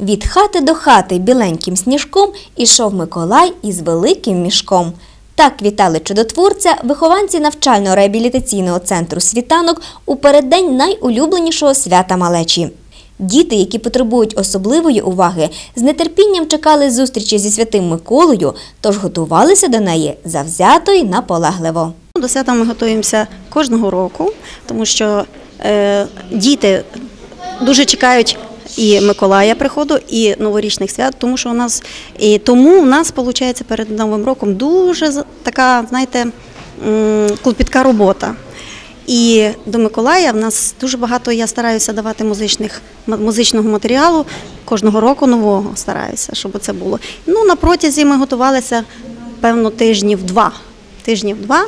Від хати до хати біленьким сніжком ішов Миколай із великим мішком. Так вітали чудотворця вихованці навчально-реабілітаційного центру світанок у переддень найулюбленішого свята малечі. Діти, які потребують особливої уваги, з нетерпінням чекали зустрічі зі святим Миколою, тож готувалися до неї завзято й наполегливо. До свята ми готуємося кожного року, тому що е, діти дуже чекають і Миколая приходу, і новорічних свят, тому що у нас і тому у нас виходить перед Новим роком дуже така, знаєте, клопітка робота. І до Миколая в нас дуже багато я стараюся давати музичних музичного матеріалу. Кожного року нового стараюся, щоб це було. Ну на протязі ми готувалися певно тижнів два. Тижнів два.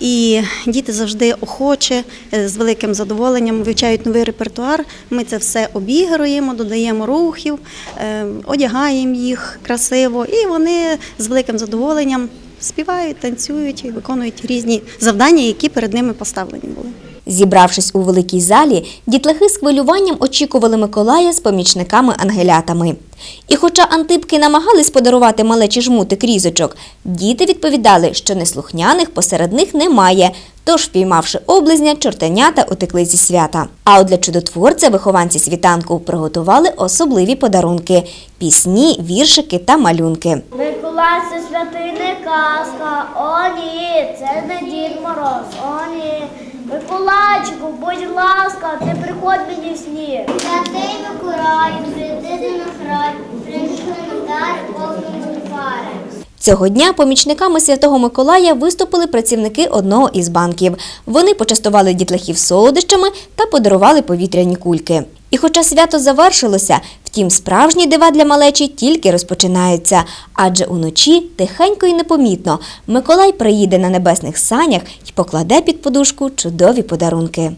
І діти завжди охоче, е, з великим задоволенням вивчають новий репертуар. Ми це все обігруємо, додаємо рухів, е, одягаємо їх красиво, і вони з великим задоволенням співають, танцюють і виконують різні завдання, які перед ними поставлені були. Зібравшись у великій залі, дітлахи з хвилюванням очікували Миколая з помічниками-ангелятами. І хоча антипки намагались подарувати малечі жмутик різочок, діти відповідали, що неслухняних посеред них немає, тож, впіймавши облизня, чортенята утекли зі свята. А от для чудотворця вихованці світанку приготували особливі подарунки – пісні, віршики та малюнки. Це святий не казка, о ні, це не Дід Мороз, о ні. Миколайчику, будь ласка, ти приходь мені в сні. Святий Миколай, прийди на край, принесли нам дари, повному пари. Цього дня помічниками Святого Миколая виступили працівники одного із банків. Вони почастували дітлахів солодощами та подарували повітряні кульки. І хоча свято завершилося, втім справжні дива для малечі тільки розпочинаються, адже уночі тихенько і непомітно Миколай приїде на небесних санях і покладе під подушку чудові подарунки.